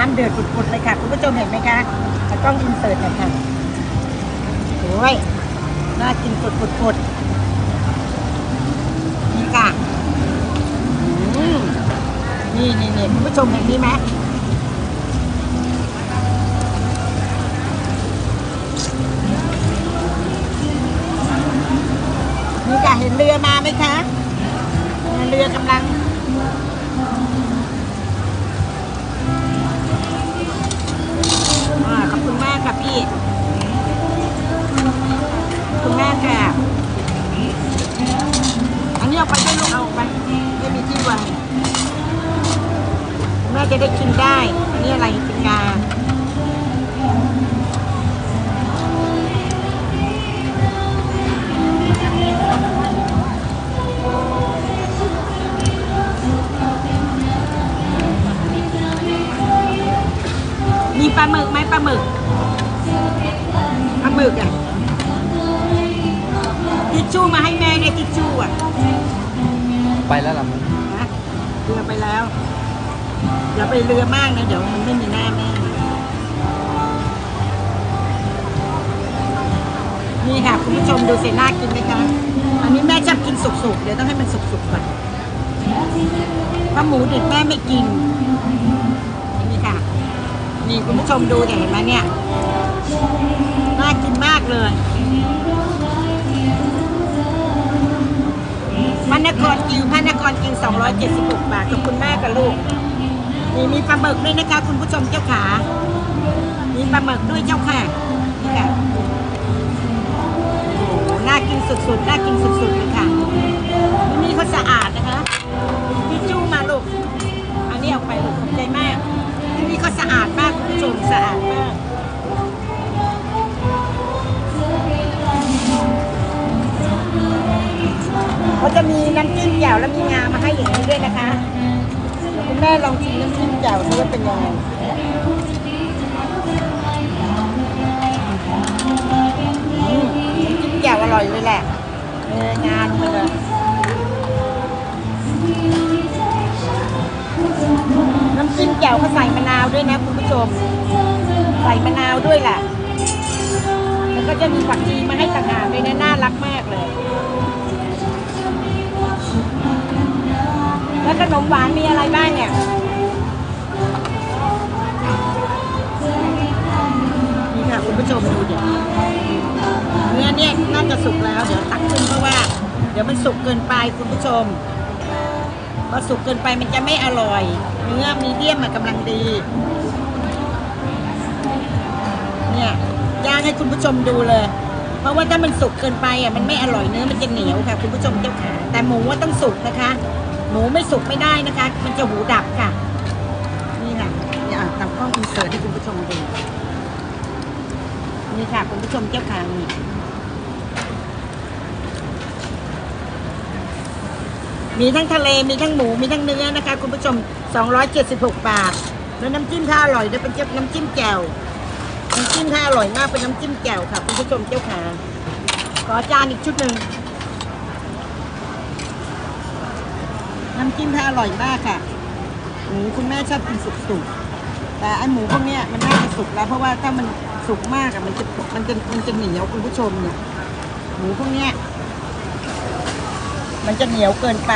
น้ำเดือดปุดๆเลยค่ะ คุณผู้ชมเห็นไหมคะแล้วกล้องอินเสิร์ตหน่อยค่ะโอ้ยน่ากินปุดๆนี่ค่ะอืมนี่นี่นี่คุณผู้ชมเห็นนี่ไหมนี่ค่ะเห็นเรือมาไหมคะ เรือกำลัง จะได้กินได้ อันนี้อะไรเป็นงามีปลาหมึกไหมปลาหมึกปลาหมึกอะทิชชู่มาให้แม่เนี่ยทิชชู่อะ ไปแล้วล่ะมึงเรือไปแล้ว อย่าไปเรือมากนะ เดี๋ยวมันไม่มีหน้าแม่นี่ค่ะคุณผู้ชมดูสิน่ากินไหมคะ อันนี้แม่ชอบกินสุกๆ เดี๋ยวต้องให้มันสุกๆก่อนเพราะหมูดิบแม่ไม่กิน นี่ค่ะ นี่คุณผู้ชมดูเนี่ยเห็นไหมเนี่ย น่ากินมากเลยพระนครกิวพระนครกิว276 บาทขอบคุณแม่กับลูก นี่มีปลาหมึกด้วยนะคะคุณผู้ชมเจ้าขา มีปลาหมึกด้วยเจ้าค่ะนี่ค่ะโอ้โหน่ากินสุดๆ น่ากินสุดๆเลยค่ะที่นี่เขาสะอาดนะคะพี่จู้มาลูก อันนี้เอาไปลูกขอบใจมาก ที่นี่เขาสะอาดมากคุณผู้ชมสะอาดมากเขาจะมีน้ำจิ้มแจ่วแล้วมีงามาให้อย่างนี้ด้วยนะคะ คุณแม่ลองชิมน้ำจิ้มแจ่วดูว่าเป็นยังไงอืมน้ำจิ้มแจ่วอร่อยเลยแหละเอองาลงไปเลยน้ำจิ้มแจ่วเขาใส่มะนาวด้วยนะคุณผู้ชม ใส่มะนาวด้วยแหละแล้วก็จะมีผักชีมาให้ต่างหากด้วยนะ ขนมหวานมีอะไรบ้างเนี่ยนี่ค่ะคุณผู้ชมดูดิเนื้อเนี่ยน่าจะสุกแล้ว เดี๋ยวตักขึ้นเพราะว่า เดี๋ยวมันสุกเกินไปคุณผู้ชมพอสุกเกินไปมันจะไม่อร่อย เนื้อมีเดียมมากำลังดี เนี่ยย่างให้คุณผู้ชมดูเลย เพราะว่าถ้ามันสุกเกินไปอะมันไม่อร่อยเนื้อมันจะเหนียวค่ะ คุณผู้ชมเจ้าขาแต่หมูว่าต้องสุกนะคะ หมูไม่สุกไม่ได้นะคะ มันจะหูดับค่ะ นี่ค่ะเนี่ยอะตามกล้องอินเสิร์ตให้คุณผู้ชมดูนี่ค่ะคุณผู้ชมเจ้าขานี่มีทั้งทะเลมีทั้งหมูมีทั้งเนื้อนะคะ คุณผู้ชม 276 บาท แล้วน้ำจิ้มถ้าอร่อยเนี่ยเป็นน้ำจิ้มแจ่วน้ำจิ้มถ้าอร่อยมากเป็นน้ำจิ้มแจ่วค่ะ คุณผู้ชมเจ้าขาขอจานอีกชุดหนึ่ง น้ำจิ้มถ้าอร่อยมากค่ะ หมูคุณแม่ชอบกินสุกๆ แต่ไอหมูพวกเนี้ยมันน่าจะสุกแล้ว เพราะว่าถ้ามันสุกมากอะมันจะมันจะมันจะเหนียวคุณผู้ชมเนี่ย หมูพวกเนี้ยมันจะเหนียวเกินไป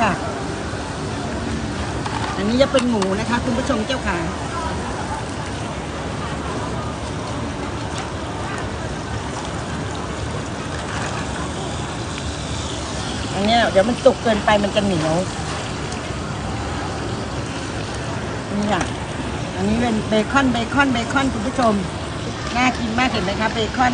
ค่ะ อันนี้จะเป็นหมูนะคะ คุณผู้ชมเจ้าขา เนี่ย เดี๋ยวมันสุกเกินไปมันจะเหนียวนี่อะอันนี้เป็นเบคอนเบคอนเบคอนคุณผู้ชม น่ากินมากเห็นไหมคะเบคอน